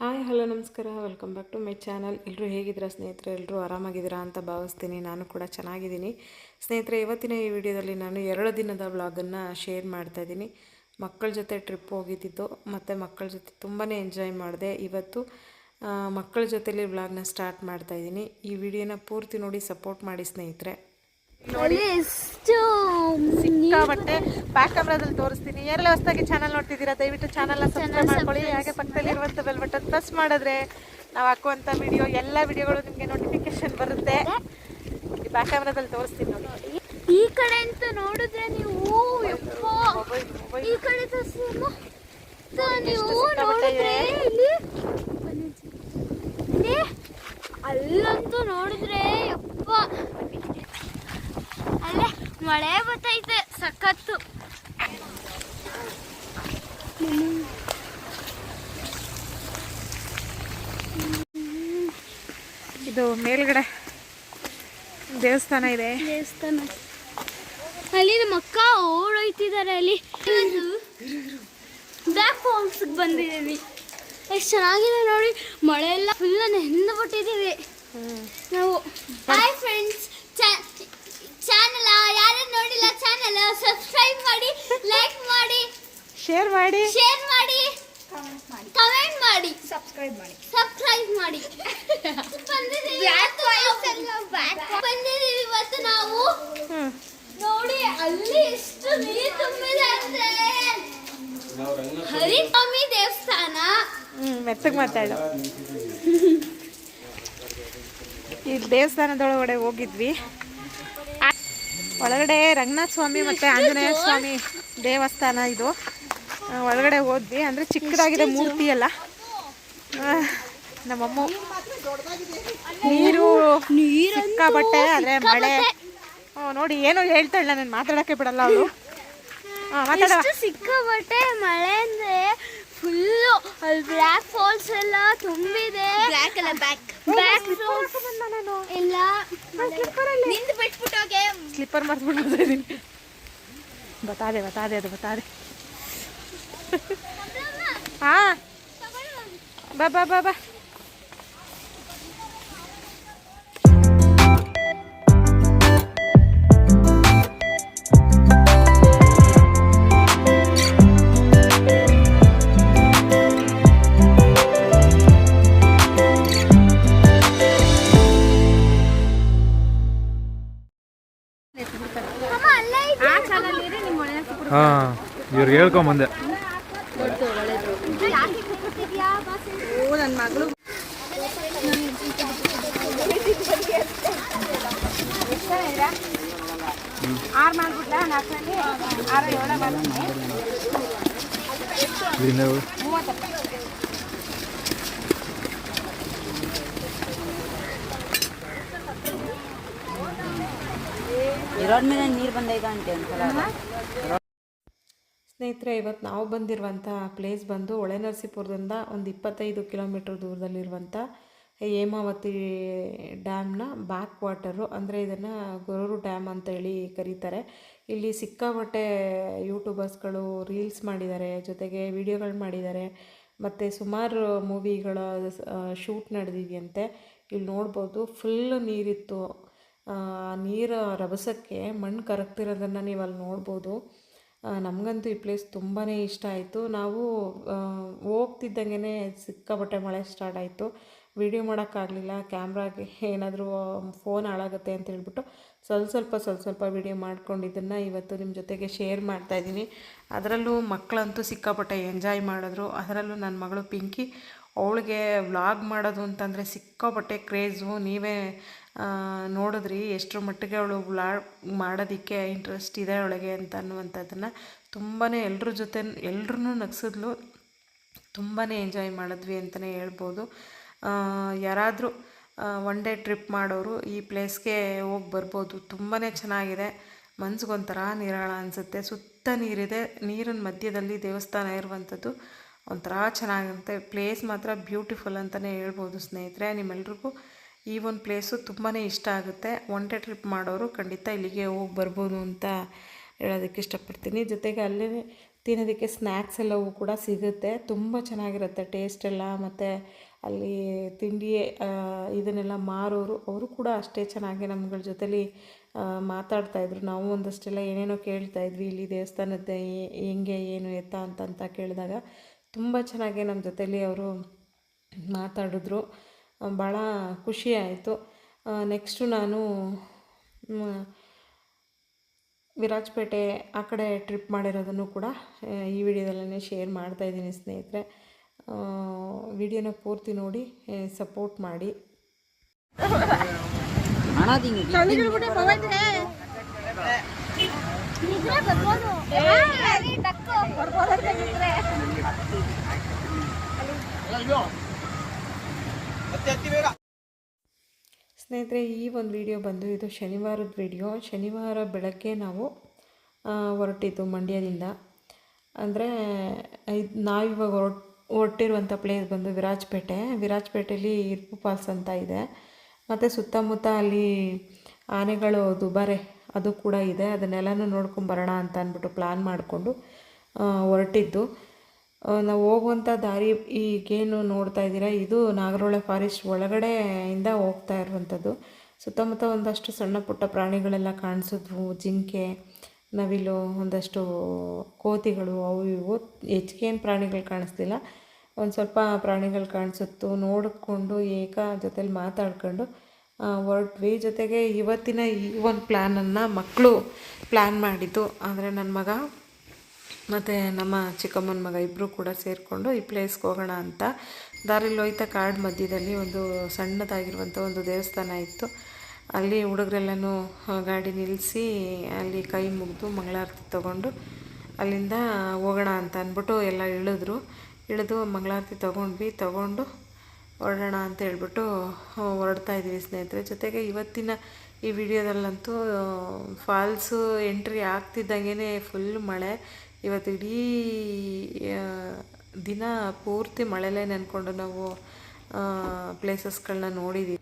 Hi, hello, ನಮಸ್ಕಾರ. Welcome back to my channel ಎಲ್ಲರೂ ಹೇಗಿದ್ದೀರಾ? ಸ್ನೇಹಿತರೆ ಎಲ್ಲರೂ ಆರಾಮಾಗಿದ್ದೀರಾ ಅಂತ ಭಾವಿಸ್ತೀನಿ. ನಾನು ಕೂಡ ಚೆನ್ನಾಗಿದ್ದೀನಿ. ಸ್ನೇಹಿತರೆ, ಇವತ್ತಿನ ಈ ವಿಡಿಯೋದಲ್ಲಿ ನಾನು ಎರಡು ದಿನದ ವ್ಲಾಗನ್ನು ಶೇರ್ ಮಾಡ್ತಾಯಿದ್ದೀನಿ ಮಕ್ಕಳ ಜೊತೆ ಟ್ರಿಪ್ ಹೋಗಿದ್ದಿದ್ದು ಮತ್ತು ಮಕ್ಕಳ ಜೊತೆ ತುಂಬಾ ಎಂಜಾಯ್ ಮಾಡಿದೆ. ಇವತ್ತು ಮಕ್ಕಳ ಜೊತೆಲಿ ವ್ಲಾಗ್ನ ಸ್ಟಾರ್ಟ್ ಮಾಡ್ತಾ ಇದ್ದೀನಿ. ಈ ವಿಡಿಯೋನ ಪೂರ್ತಿ ನೋಡಿ ಸಪೋರ್ಟ್ ಮಾಡಿ ಸ್ನೇಹಿತರೆ. ಎಷ್ಟು ಸಿಕ್ಕಾಬಟ್ಟೆ ಬ್ಯಾಕ್ ಕ್ಯಾಮ್ರಾದಲ್ಲಿ ತೋರಿಸ್ತೀನಿ. ಯಾರೆಲ್ಲ ಹೊಸದಾಗಿ ಚಾನಲ್ ನೋಡ್ತಿದ್ದೀರಾ ದಯವಿಟ್ಟು ಚಾನಲ್ನ ಸಬ್ಸ್ಕ್ರೈಬ್ ಮಾಡ್ಕೊಳ್ಳಿ. ಹಾಗೆ ಪಕ್ಕದಲ್ಲಿ ಇರುವಂಥ ಬೆಲ್ ಬಟನ್ ಪ್ರೆಸ್ ಮಾಡಿದ್ರೆ ನಾವು ಹಾಕುವಂಥ ವಿಡಿಯೋ ಎಲ್ಲ ವಿಡಿಯೋಗಳು ನಿಮಗೆ ನೋಟಿಫಿಕೇಶನ್ ಬರುತ್ತೆ. ಬ್ಯಾಕ್ ಕ್ಯಾಮ್ರಾದಲ್ಲಿ ತೋರಿಸ್ತೀನಿ ನೋಡಿ. ಈ ಕಡೆ ಅಂತ ನೋಡಿದ್ರೆ ನೀವು ಈ ಕಡೆ ನೀವು ಸಿಕ್ಕಾಪಟ್ಟೆ ನೋಡಿದ್ರೆ ಇಲ್ಲಿ ಇಲ್ಲಿ ಅಲ್ಲಂತೂ ನೋಡಿದ್ರೆ ಯಪ್ಪ ಅಲ್ಲೇ ಮಳೆ ಸಖತ್ತು ಇದು ಮೇಲ್ಗಡೆ ದೇವಸ್ಥಾನ ಇದೆ. ದೇವಸ್ಥಾನ. ಅಲ್ಲಿ ನಮ್ಮ ಅಕ್ಕ ಓಡೋಯ್ತಿದ್ದಾರೆ ಅಲ್ಲಿ. ಬ್ಯಾಕ್ ಫಾಲ್ಸ್ ಬಂದಿದ್ದೀವಿ ಎಷ್ಟು ಚೆನ್ನಾಗಿದೆ ನೋಡಿ. ಮಳೆ ಎಲ್ಲ ಫುಲ್ ನೆಂದು ಬಿಟ್ಟಿದ್ದೀವಿ ನಾವು ಬಾಯ್ ಫ್ರೆಂಡ್ಸ್ ಚಾನಲ್ ಯಾರು ನೋಡಿಲ್ಲ ಚಾನಲ್ ಸಬ್ಸ್ಕ್ರೈಬ್ ಮಾಡಿ ಲೈಕ್ ಮಾಡಿ. ಶೇರ್ ಮಾಡಿ. ಶೇರ್ ಮಾಡಿ. ಕಮೆಂಟ್ ಮಾಡಿ. ಸಬ್ಸ್ಕ್ರೈಬ್ ಮಾಡಿ. ಸಬ್ಸ್ಕ್ರೈಬ್ ಮಾಡಿ. ಬಂದಿದ್ದೀವಿ ಇವತ್ತು ನಾವು. ನೋಡಿ ಅಲ್ಲಿ ಎಷ್ಟು ನೀರು ತುಂಬಿದೆ ಅಂದ್ರೆ. ಹರಿಸ್ವಾಮಿ ದೇವಸ್ಥಾನ. ಮೆತ್ತಗ್ ಮಾತಾಡು. ಈ ದೇವಸ್ಥಾನದೊಳಗಡೆ ಹೋಗಿದ್ವಿ. ಒಳಗಡೆ ರಂಗನಾಥ ಸ್ವಾಮಿ ಮತ್ತೆ ಆಂಜನೇಯ ಸ್ವಾಮಿ ದೇವಸ್ಥಾನ ಇದು. ಒಳಗಡೆ ಹೋದ್ವಿ. ಅಂದ್ರೆ ಚಿಕ್ಕದಾಗಿದೆ ಮೂರ್ತಿ ಎಲ್ಲ. ನಮ್ಮಮ್ಮ ನೀರು ಸಿಕ್ಕಾಬಟ್ಟೆ ಆದರೆ ಮಳೆ. ನೋಡಿ, ಏನು ಹೇಳ್ತಾಳ ನಾನು ಮಾತಾಡಕ್ಕೆ ಬಿಡಲ್ಲ ಅವಳು. ಮಾತಾಡ ಸಿಕ್ಕಾಬಟ್ಟೆ ಮಳೆ ಅಂದ್ರೆ ಫುಲ್ಲು ಅಲ್ಲಿ ಬ್ಲ್ಯಾಕ್ ಫಾಲ್ಸ್ ಎಲ್ಲ ತುಂಬಿದೆ. ಬ್ಲ್ಯಾಕ್ ಅಲ್ಲ ಬ್ಯಾಕ್ ಬ್ಯಾಕ್ ಇಲ್ಲ. ನಿಂದು ಬಿಟ್ಬಿಟ್ಟೋಗೆ ಸ್ಲಿಪ್ಪರ್ ಮರ್ಸ್ಬಿಟ್ಟು ಇದ್ದೀನಿ ಬತಾದೆ ಬತಾದೆ ಅದು ಬತಾದೆ. ಹಾ. ಬಾ ಬಾ ಬಾ ಬಾ. ಇವ್ರಿಗೆ ಹೇಳ್ಕೊಂಬಂದೆ ಯಾಕೆ ಕೂತಿದ್ಯಾ? ಬಾ ಸರಿ. ಆರು ಮಾಡ್ಬಿಡ್ಲಾ ನಾಲ್ಕರಲ್ಲಿ ಆರು ಏಳ ಬರ್ತೀನಿ ಇದನ್ನ ಇರೋದ್ ಮೇಲೆ ನೀರು ಬಂದೈತ ಅಂತೆ ಒಂದ್ಸಲ ಸ್ನೇಹಿತರೆ ಇವತ್ತು ನಾವು ಬಂದಿರುವಂಥ ಪ್ಲೇಸ್ ಬಂದು ಹೊಳೆನರಸೀಪುರದಿಂದ ಒಂದು ಇಪ್ಪತ್ತೈದು ಕಿಲೋಮೀಟ್ರ್ ದೂರದಲ್ಲಿರುವಂಥ ಹೇಮಾವತಿ ಡ್ಯಾಮ್ನ ಬ್ಯಾಕ್ ವಾಟರು ಅಂದರೆ ಇದನ್ನು ಗೊರೂರು ಡ್ಯಾಮ್ ಅಂತೇಳಿ ಕರೀತಾರೆ. ಇಲ್ಲಿ ಸಿಕ್ಕಾಪಟ್ಟೆ ಯೂಟ್ಯೂಬರ್ಸ್ಗಳು ರೀಲ್ಸ್ ಮಾಡಿದ್ದಾರೆ, ಜೊತೆಗೆ ವಿಡಿಯೋಗಳು ಮಾಡಿದ್ದಾರೆ. ಮತ್ತು ಸುಮಾರು ಮೂವಿಗಳ ಶೂಟ್ ನಡೆದಿದೆಯಂತೆ. ಇಲ್ಲಿ ನೋಡ್ಬೋದು ಫುಲ್ ನೀರಿತ್ತು. ನೀರು ರಭಸಕ್ಕೆ ಮಣ್ಣು ಕರಗ್ತಿರೋದನ್ನು ನೀವು ಅಲ್ಲಿ ನೋಡ್ಬೋದು. ನಮಗಂತೂ ಈ ಪ್ಲೇಸ್ ತುಂಬಾ ಇಷ್ಟ ಆಯಿತು. ನಾವು ಹೋಗ್ತಿದ್ದಂಗೆ ಸಿಕ್ಕಾಪಟ್ಟೆ ಮಳೆ ಸ್ಟಾರ್ಟ್ ಆಯಿತು. ವಿಡಿಯೋ ಮಾಡೋಕ್ಕಾಗಲಿಲ್ಲ. ಕ್ಯಾಮ್ರಾಗೆ ಏನಾದರೂ ಫೋನ್ ಹಾಳಾಗುತ್ತೆ ಅಂತ ಹೇಳ್ಬಿಟ್ಟು ಸ್ವಲ್ಪ ಸ್ವಲ್ಪ ಸ್ವಲ್ಪ ಸ್ವಲ್ಪ ವಿಡಿಯೋ ಮಾಡ್ಕೊಂಡಿದ್ದನ್ನು ಇವತ್ತು ನಿಮ್ಮ ಜೊತೆಗೆ ಶೇರ್ ಮಾಡ್ತಾಯಿದ್ದೀನಿ ಅದರಲ್ಲೂ ಮಕ್ಕಳಂತೂ ಸಿಕ್ಕಾಪಟ್ಟೆ ಎಂಜಾಯ್ ಮಾಡಿದ್ರು. ಅದರಲ್ಲೂ ನನ್ನ ಮಗಳು ಪಿಂಕಿ, ಅವಳಿಗೆ ವ್ಲಾಗ್ ಮಾಡೋದು ಅಂತಂದರೆ ಸಿಕ್ಕಾಪಟ್ಟೆ ಕ್ರೇಜು ನೀವೇ ನೋಡಿದ್ರಿ ಎಷ್ಟರ ಮಟ್ಟಿಗೆ ಅವಳು ಬ್ಲಾ ಮಾಡೋದಕ್ಕೆ ಇಂಟ್ರೆಸ್ಟ್ ಇದೆ ಅವಳಿಗೆ ಅಂತ ಅನ್ನುವಂಥದ್ದನ್ನು ತುಂಬಾ ಎಲ್ಲರ ಜೊತೆ ಎಲ್ರೂ ನಗ್ಸಿದ್ಲು. ತುಂಬಾ ಎಂಜಾಯ್ ಮಾಡಿದ್ವಿ ಅಂತಲೇ ಹೇಳ್ಬೋದು. ಯಾರಾದರೂ ಒನ್ ಡೇ ಟ್ರಿಪ್ ಮಾಡೋರು ಈ ಪ್ಲೇಸ್ಗೆ ಹೋಗಿ ಬರ್ಬೋದು. ತುಂಬಾ ಚೆನ್ನಾಗಿದೆ. ಮನ್ಸಿಗೊಂಥರ ನಿರಾಳ ಅನಿಸುತ್ತೆ. ಸುತ್ತ ನೀರಿದೆ, ನೀರಿನ ಮಧ್ಯದಲ್ಲಿ ದೇವಸ್ಥಾನ ಇರುವಂಥದ್ದು ಒಂಥರ ಚೆನ್ನಾಗಿರುತ್ತೆ ಪ್ಲೇಸ್ ಮಾತ್ರ ಬ್ಯೂಟಿಫುಲ್ ಅಂತಲೇ ಹೇಳ್ಬೋದು ಸ್ನೇಹಿತರೆ. ನಿಮ್ಮೆಲ್ರಿಗೂ ಈ ಒಂದು ಪ್ಲೇಸು ತುಂಬಾ ಇಷ್ಟ ಆಗುತ್ತೆ. ಒನ್ ಟ್ರಿಪ್ ಮಾಡೋರು ಖಂಡಿತ ಇಲ್ಲಿಗೆ ಹೋಗಿ ಬರ್ಬೋದು ಅಂತ ಹೇಳೋದಕ್ಕೆ ಇಷ್ಟಪಡ್ತೀನಿ. ಜೊತೆಗೆ ಅಲ್ಲೇ ತಿನ್ನೋದಕ್ಕೆ ಸ್ನ್ಯಾಕ್ಸ್ ಎಲ್ಲವೂ ಕೂಡ ಸಿಗುತ್ತೆ. ತುಂಬ ಚೆನ್ನಾಗಿರುತ್ತೆ ಟೇಸ್ಟ್ ಎಲ್ಲ. ಮತ್ತು ಅಲ್ಲಿ ತಿಂಡಿ ಇದನ್ನೆಲ್ಲ ಮಾರೋರು, ಅವರು ಕೂಡ ಅಷ್ಟೇ ಚೆನ್ನಾಗಿ ನಮ್ಗಳ ಜೊತೇಲಿ ಮಾತಾಡ್ತಾಯಿದ್ರು ನಾವು ಒಂದಷ್ಟೆಲ್ಲ ಏನೇನೋ ಕೇಳ್ತಾ ಇದ್ವಿ. ಇಲ್ಲಿ ದೇವಸ್ಥಾನದ ಹೆಂಗೆ, ಏನು, ಎತ್ತ ಅಂತಂತ ಕೇಳಿದಾಗ ತುಂಬ ಚೆನ್ನಾಗಿ ನಮ್ಮ ಜೊತೇಲಿ ಅವರು ಮಾತಾಡಿದ್ರು. ಭಾಳ ಖುಷಿ ಆಯಿತು. ನೆಕ್ಸ್ಟು ನಾನು ವಿರಾಜಪೇಟೆ ಆ ಕಡೆ ಟ್ರಿಪ್ ಮಾಡಿರೋದನ್ನು ಕೂಡ ಈ ವಿಡಿಯೋದಲ್ಲೇ ಶೇರ್ ಮಾಡ್ತಾಯಿದ್ದೀನಿ ಸ್ನೇಹಿತರೆ. ವಿಡಿಯೋನ ಪೂರ್ತಿ ನೋಡಿ ಸಪೋರ್ಟ್ ಮಾಡಿ ಅಣ್ಣ ಹಿಂಗೆ ನಿದ್ರೆ ಬರ್ಬೋದು ಸ್ನೇಹಿತರೆ, ಈ ಒಂದು ವಿಡಿಯೋ ಬಂದು ಇದು ಶನಿವಾರದ ವಿಡಿಯೋ. ಶನಿವಾರ ಬೆಳಗ್ಗೆ ನಾವು ಹೊರಟಿದ್ದು ಮಂಡ್ಯದಿಂದ. ಅಂದರೆ ಇದು ನಾವಿವಾಗ ಹೊರಟ್ ಹೊರಟಿರುವಂಥ ಪ್ಲೇಸ್ ಬಂದು ವಿರಾಜಪೇಟೆ. ವಿರಾಜಪೇಟೆಯಲ್ಲಿ ಇರ್ಪು ಫಾಲ್ಸ್ ಅಂತ ಇದೆ. ಮತ್ತು ಸುತ್ತಮುತ್ತ ಅಲ್ಲಿ ಆನೆಗಳು, ದುಬಾರೆ, ಅದು ಕೂಡ ಇದೆ. ಅದನ್ನೆಲ್ಲನೂ ನೋಡ್ಕೊಂಬರೋಣ ಅಂತ ಅಂದ್ಬಿಟ್ಟು ಪ್ಲ್ಯಾನ್ ಮಾಡಿಕೊಂಡು ಹೊರಟಿದ್ದು. ನಾವು ಹೋಗುವಂಥ ದಾರಿ ಈಗೇನು ನೋಡ್ತಾ ಇದ್ದೀರಾ? ಇದು ನಾಗರಹೊಳೆ ಫಾರೆಸ್ಟ್ ಒಳಗಡೆಯಿಂದ ಹೋಗ್ತಾ ಇರುವಂಥದ್ದು. ಸುತ್ತಮುತ್ತ ಒಂದಷ್ಟು ಸಣ್ಣ ಪುಟ್ಟ ಪ್ರಾಣಿಗಳೆಲ್ಲ ಕಾಣಿಸಿದ್ವು ಜಿಂಕೆ, ನವಿಲು, ಒಂದಷ್ಟು ಕೋತಿಗಳು, ಅವು ಇವು. ಹೆಚ್ಚಿಗೆ ಏನು ಪ್ರಾಣಿಗಳು ಕಾಣಿಸ್ತಿಲ್ಲ. ಒಂದು ಸ್ವಲ್ಪ ಪ್ರಾಣಿಗಳು ಕಾಣಿಸುತ್ತು. ನೋಡಿಕೊಂಡು ಏಕ ಜೊತೆಲಿ ಮಾತಾಡ್ಕೊಂಡು ಹೊರಟ್ವಿ. ಜೊತೆಗೆ ಇವತ್ತಿನ ಈ ಒಂದು ಪ್ಲ್ಯಾನನ್ನು ಮಕ್ಕಳು ಪ್ಲ್ಯಾನ್ ಮಾಡಿದ್ದು. ಅಂದರೆ ನನ್ನ ಮಗ ಮತ್ತು ನಮ್ಮ ಚಿಕ್ಕಮ್ಮನ ಮಗ ಇಬ್ಬರು ಕೂಡ ಸೇರಿಕೊಂಡು ಈ ಪ್ಲೇಸ್ಗೆ ಹೋಗೋಣ ಅಂತ. ದಾರಿಲಿ ಹೋಯ್ತಾ ಕಾಡು ಮಧ್ಯದಲ್ಲಿ ಒಂದು ಸಣ್ಣದಾಗಿರುವಂಥ ಒಂದು ದೇವಸ್ಥಾನ ಇತ್ತು. ಅಲ್ಲಿ ಹುಡುಗರೆಲ್ಲನೂ ಗಾಡಿ ನಿಲ್ಲಿಸಿ ಅಲ್ಲಿ ಕೈ ಮುಗಿದು ಮಂಗಳಾರತಿ ತೊಗೊಂಡು ಅಲ್ಲಿಂದ ಹೋಗೋಣ ಅಂತ ಅಂದ್ಬಿಟ್ಟು ಎಲ್ಲ ಇಳಿದ್ರು. ಇಳಿದು ಮಂಗಳಾರತಿ ತೊಗೊಂಡ್ವಿ, ತೊಗೊಂಡು ಹೊರಡೋಣ ಅಂತ ಹೇಳ್ಬಿಟ್ಟು ಹೊರಡ್ತಾ ಇದ್ದೀವಿ ಸ್ನೇಹಿತರೆ. ಜೊತೆಗೆ ಇವತ್ತಿನ ಈ ವಿಡಿಯೋದಲ್ಲಂತೂ ಫಾಲ್ಸು ಎಂಟ್ರಿ ಆಗ್ತಿದ್ದಂಗೆ ಫುಲ್ ಮಳೆ. ಇವತ್ತು ಇಡೀ ದಿನ ಪೂರ್ತಿ ಮಳೆಲೇ ನೆನ್ಕೊಂಡು ನಾವು ಪ್ಲೇಸಸ್ಗಳನ್ನ ನೋಡಿದ್ದೀವಿ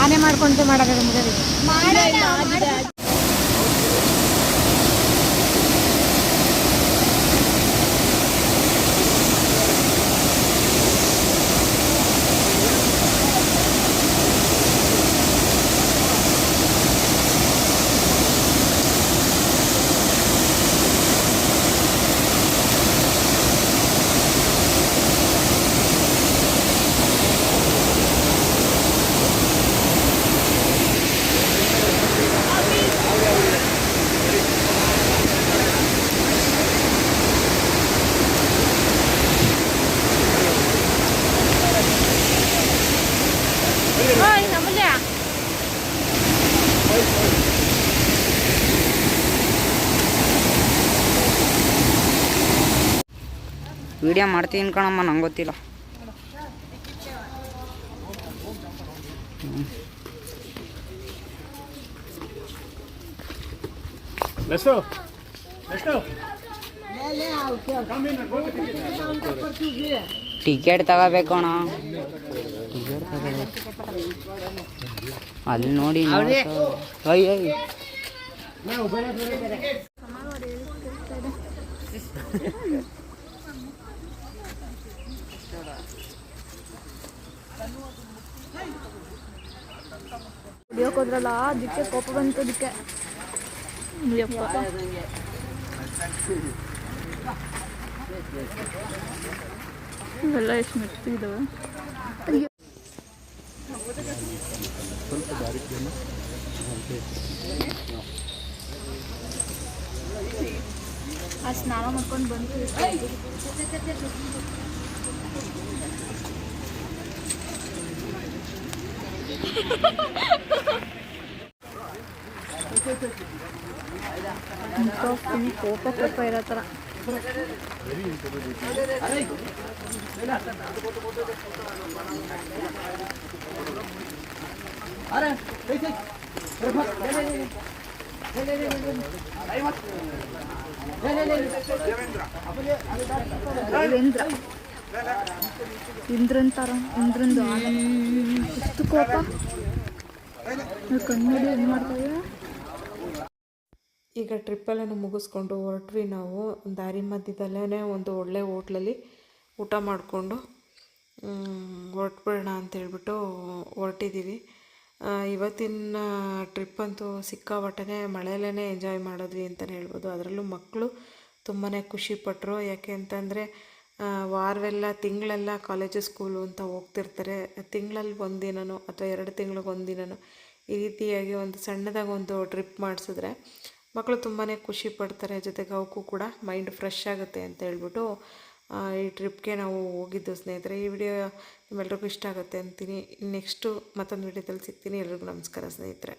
ಆನೆ ಮಾಡ್ಕೊಂತ ಮಾಡೋದು ಮುಗಿದು ನಮ್ಮಲ್ಲ ವಿಡಿಯೋ ಮಾಡ್ತೀನಿ ಕಣಮ್ಮ ನಂಗೆ ಗೊತ್ತಿಲ್ಲ. ಟಿಕೆಟ್ ತಗೋಬೇಕು ಅಣ್ಣ. ಅಲ್ಲಿ ನೋಡಿ ಅಯ್ಯ ಅಯ್ಯ ಕುಡಿಯೋಕೆ ಹೋದ್ರಲ್ಲ ಅದಕ್ಕೆ ಕೋಪ ಬಂತು ಅದಕ್ಕೆ. ಇವೆಲ್ಲ ಎಷ್ಟು ಮೆಟ್ಟಿದಾವೆ ಆ ಸ್ನಾನ ಮಾಡ್ಕೊಂಡು 本当にこうパパパやらたら。あれ、えいて。దేవేంద్ర ದೇವೇಂದ್ರ ತರ ಇಂದ್ರಂದು ಆನೆ. ಎಷ್ಟು ಕೋಪ. ಏನು ಮಾಡ್ತಾವೆ ಈಗ ಟ್ರಿಪ್ಪಲ್ಲ ಮುಗಿಸ್ಕೊಂಡು ಹೊರಟ್ವಿ ನಾವು. ದಾರಿ ಮಧ್ಯದಲ್ಲೇ ಒಂದು ಒಳ್ಳೆ ಹೋಟ್ಲಲ್ಲಿ ಊಟ ಮಾಡಿಕೊಂಡು ಹೊರಟ್ಬಿಡೋಣ ಅಂತೇಳ್ಬಿಟ್ಟು ಹೊರಟಿದ್ದೀವಿ ಇವತ್ತಿನ ಟ್ರಿಪ್ ಅಂತೂ ಸಿಕ್ಕಾಪಟ್ಟೆ ಮಳೆಯಲ್ಲೇ ಎಂಜಾಯ್ ಮಾಡಿದ್ವಿ ಅಂತಲೇ ಹೇಳ್ಬೋದು. ಅದರಲ್ಲೂ ಮಕ್ಕಳು ತುಂಬಾ ಖುಷಿಪಟ್ಟರು ಯಾಕೆ ಅಂತಂದರೆ ವಾರವೆಲ್ಲ, ತಿಂಗಳೆಲ್ಲ ಕಾಲೇಜು ಸ್ಕೂಲು ಅಂತ ಹೋಗ್ತಿರ್ತಾರೆ. ತಿಂಗಳಲ್ಲಿ ಒಂದು ಅಥವಾ ಎರಡು ತಿಂಗಳಿಗೆ ಒಂದು ಈ ರೀತಿಯಾಗಿ ಒಂದು ಸಣ್ಣದಾಗಿ ಒಂದು ಟ್ರಿಪ್ ಮಾಡಿಸಿದ್ರೆ ಮಕ್ಕಳು ತುಂಬಾ ಖುಷಿ ಪಡ್ತಾರೆ. ಜೊತೆಗೆ ಅವಕ್ಕೂ ಕೂಡ ಮೈಂಡ್ ಫ್ರೆಶ್ ಆಗುತ್ತೆ ಅಂತ ಹೇಳ್ಬಿಟ್ಟು ಈ ಟ್ರಿಪ್ಗೆ ನಾವು ಹೋಗಿದ್ದು ಸ್ನೇಹಿತರೆ. ಈ ವಿಡಿಯೋ ನಿಮ್ಮೆಲ್ರಿಗೂ ಇಷ್ಟ ಆಗುತ್ತೆ ಅಂತೀನಿ. ನೆಕ್ಸ್ಟು ಮತ್ತೊಂದು ವಿಡಿಯೋದಲ್ಲಿ ಸಿಗ್ತೀನಿ. ಎಲ್ರಿಗೂ ನಮಸ್ಕಾರ ಸ್ನೇಹಿತರೆ.